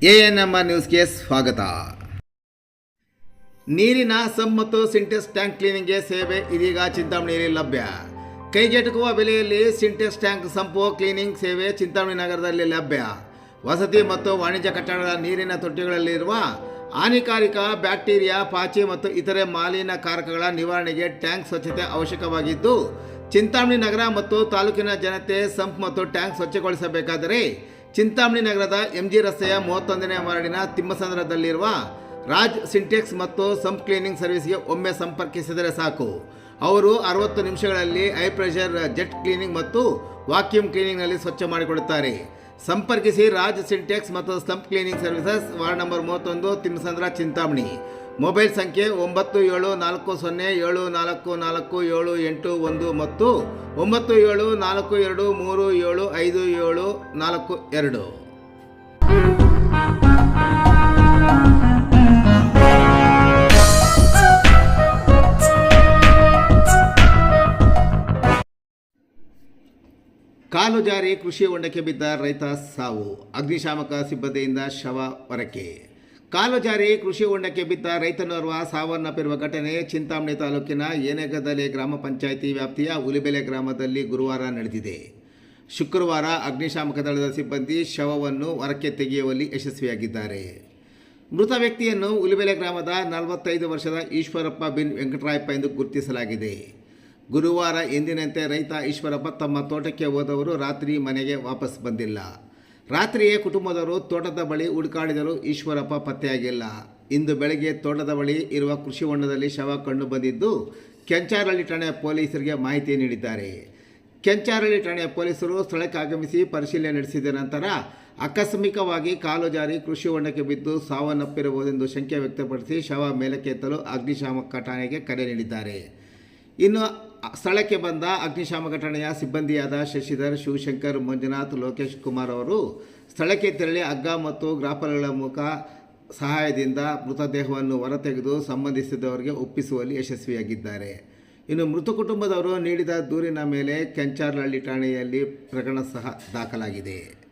A N M ನ್ಯೂಸ್ಗೆ ಸ್ವಾಗತ. ನೀರಿನ ಸಬ್ ಮತ್ತು ಸಿಂಟೆಕ್ಸ್ ಟ್ಯಾಂಕ್ ಕ್ಲೀನಿಂಗ್ಗೆ ಸೇವೆ ಇದೀಗ ಚಿಂತಾಮಣಿಯಲ್ಲಿ ಲಭ್ಯ. ಕೈಗೆಟುಕುವ ಬೆಲೆಯಲ್ಲಿ ಸಿಂಟೆಕ್ಸ್ ಟ್ಯಾಂಕ್ ಸಂಪು ಕ್ಲೀನಿಂಗ್ ಸೇವೆ ಚಿಂತಾಮಣಿ ನಗರದಲ್ಲಿ ಲಭ್ಯ. ವಸತಿ ಮತ್ತು ವಾಣಿಜ್ಯ ಕಟ್ಟಡಗಳ ನೀರಿನ ತೊಟ್ಟಿಗಳಲ್ಲಿರುವ ಹಾನಿಕಾರಿಕ ಬ್ಯಾಕ್ಟೀರಿಯಾ, ಪಾಚಿ ಮತ್ತು ಇತರೆ ಮಾಲಿನ್ಯಕಾರಕಗಳ ನಿವಾರಣೆಗೆ ಟ್ಯಾಂಕ್ ಸ್ವಚ್ಛತೆ ಅವಶ್ಯಕವಾಗಿದ್ದು, ಚಿಂತಾಮಣಿ ನಗರ ಮತ್ತು ತಾಲೂಕಿನ ಜನತೆ ಸಂಪ್ ಮತ್ತು ಟ್ಯಾಂಕ್ ಸ್ವಚ್ಛಗೊಳಿಸಬೇಕಾದರೆ ಚಿಂತಾಮಣಿ ನಗರದ ಎಂಜಿ ರಸ್ತೆಯ ಮೂವತ್ತೊಂದನೇ ವಾರ್ಡಿನ ತಿಮ್ಮಸಂದ್ರದಲ್ಲಿರುವ ರಾಜ್ ಸಿಂಟೆಕ್ಸ್ ಮತ್ತು ಸಂಪ್ ಕ್ಲೀನಿಂಗ್ ಸರ್ವಿಸ್ಗೆ ಒಮ್ಮೆ ಸಂಪರ್ಕಿಸಿದರೆ ಸಾಕು. ಅವರು ಅರವತ್ತು ನಿಮಿಷಗಳಲ್ಲಿ ಹೈ ಪ್ರೆಷರ್ ಜೆಟ್ ಕ್ಲೀನಿಂಗ್ ಮತ್ತು ವಾಕ್ಯೂಮ್ ಕ್ಲೀನಿಂಗ್ನಲ್ಲಿ ಸ್ವಚ್ಛ ಮಾಡಿಕೊಡುತ್ತಾರೆ. ಸಂಪರ್ಕಿಸಿ ರಾಜ್ ಸಿಂಟೆಕ್ಸ್ ಮತ್ತು sump cleaning services ward number ಮೂವತ್ತೊಂದು ತಿಮ್ಮಸಂದ್ರ ಚಿಂತಾಮಣಿ. ಮೊಬೈಲ್ ಸಂಖ್ಯೆ ಒಂಬತ್ತು ಏಳು ನಾಲ್ಕು ಸೊನ್ನೆ ಏಳು ನಾಲ್ಕು ನಾಲ್ಕು ಏಳು ಎಂಟು ಒಂದು ಮತ್ತು ಒಂಬತ್ತು ಏಳು ನಾಲ್ಕು ಎರಡು ಮೂರು ಏಳು ಐದು ಏಳು ನಾಲ್ಕು ಎರಡು. ಕಾಲು ಜಾರಿ ಕೃಷಿ ಹೊಂಡಕ್ಕೆ ಬಿದ್ದ ರೈತ ಸಾವು. ಅಗ್ನಿಶಾಮಕ ಸಿಬ್ಬಂದಿಯಿಂದ ಶವ ಹೊರಕ್ಕೆ. ಕಾಲು ಜಾರಿ ಕೃಷಿ ಹೊಂಡಕ್ಕೆ ಬಿದ್ದ ರೈತನೋರ್ವ ಸಾವನ್ನಪ್ಪಿರುವ ಘಟನೆ ಚಿಂತಾಮಣಿ ತಾಲೂಕಿನ ಏನೆಗದಲೆ ಗ್ರಾಮ ಪಂಚಾಯಿತಿ ವ್ಯಾಪ್ತಿಯ ಉಲಿಬೆಲೆ ಗ್ರಾಮದಲ್ಲಿ ಗುರುವಾರ ನಡೆದಿದೆ. ಶುಕ್ರವಾರ ಅಗ್ನಿಶಾಮಕ ದಳದ ಸಿಬ್ಬಂದಿ ಶವವನ್ನು ಹೊರಕ್ಕೆ ತೆಗೆಯುವಲ್ಲಿ ಯಶಸ್ವಿಯಾಗಿದ್ದಾರೆ. ಮೃತ ವ್ಯಕ್ತಿಯನ್ನು ಉಲಿಬೆಲೆ ಗ್ರಾಮದ ನಲವತ್ತೈದು ವರ್ಷದ ಈಶ್ವರಪ್ಪ ಬಿನ್ ವೆಂಕಟರಾಯಪ್ಪ ಎಂದು ಗುರುತಿಸಲಾಗಿದೆ. ಗುರುವಾರ ಎಂದಿನಂತೆ ರೈತ ಈಶ್ವರಪ್ಪ ತಮ್ಮ ತೋಟಕ್ಕೆ ಹೋದವರು ರಾತ್ರಿ ಮನೆಗೆ ವಾಪಸ್ ಬಂದಿಲ್ಲ. ರಾತ್ರಿಯೇ ಕುಟುಂಬದವರು ತೋಟದ ಬಳಿ ಹುಡುಕಾಡಿದರೂ ಈಶ್ವರಪ್ಪ ಪತ್ತೆಯಾಗಿಲ್ಲ. ಇಂದು ಬೆಳಗ್ಗೆ ತೋಟದ ಬಳಿ ಇರುವ ಕೃಷಿ ಹೊಂಡದಲ್ಲಿ ಶವ ಕಂಡು ಬಂದಿದ್ದು, ಕೆಂಚಾರಳ್ಳಿ ಠಾಣೆಯ ಪೊಲೀಸರಿಗೆ ಮಾಹಿತಿ ನೀಡಿದ್ದಾರೆ. ಕೆಂಚಾರಳ್ಳಿ ಠಾಣೆಯ ಪೊಲೀಸರು ಸ್ಥಳಕ್ಕೆ ಆಗಮಿಸಿ ಪರಿಶೀಲನೆ ನಡೆಸಿದ ನಂತರ ಆಕಸ್ಮಿಕವಾಗಿ ಕಾಲು ಜಾರಿ ಕೃಷಿ ಹೊಂಡಕ್ಕೆ ಬಿದ್ದು ಸಾವನ್ನಪ್ಪಿರಬಹುದೆಂದು ಶಂಕೆ ವ್ಯಕ್ತಪಡಿಸಿ ಶವ ಮೇಲಕ್ಕೆ ಎತ್ತಲು ಅಗ್ನಿಶಾಮಕ ಠಾಣೆಗೆ ಕರೆ ನೀಡಿದ್ದಾರೆ. ಇನ್ನು ಸ್ಥಳಕ್ಕೆ ಬಂದ ಅಗ್ನಿಶಾಮಕ ಠಾಣೆಯ ಸಿಬ್ಬಂದಿಯಾದ ಶಶಿಧರ್, ಶಿವಶಂಕರ್, ಮಂಜುನಾಥ್, ಲೋಕೇಶ್ ಕುಮಾರ್ ಅವರು ಸ್ಥಳಕ್ಕೆ ತೆರಳಿ ಅಗ್ಗ ಮತ್ತು ಗ್ರಾಪಲ್ಗಳ ಮೂಲಕ ಸಹಾಯದಿಂದ ಮೃತದೇಹವನ್ನು ಹೊರತೆಗೆದು ಸಂಬಂಧಿಸಿದವರಿಗೆ ಒಪ್ಪಿಸುವಲ್ಲಿ ಯಶಸ್ವಿಯಾಗಿದ್ದಾರೆ. ಇನ್ನು ಮೃತ ಕುಟುಂಬದವರು ನೀಡಿದ ದೂರಿನ ಮೇಲೆ ಕೆಂಚಾರ್ಲಹಳ್ಳಿ ಠಾಣೆಯಲ್ಲಿ ಪ್ರಕರಣ ಸಹ ದಾಖಲಾಗಿದೆ.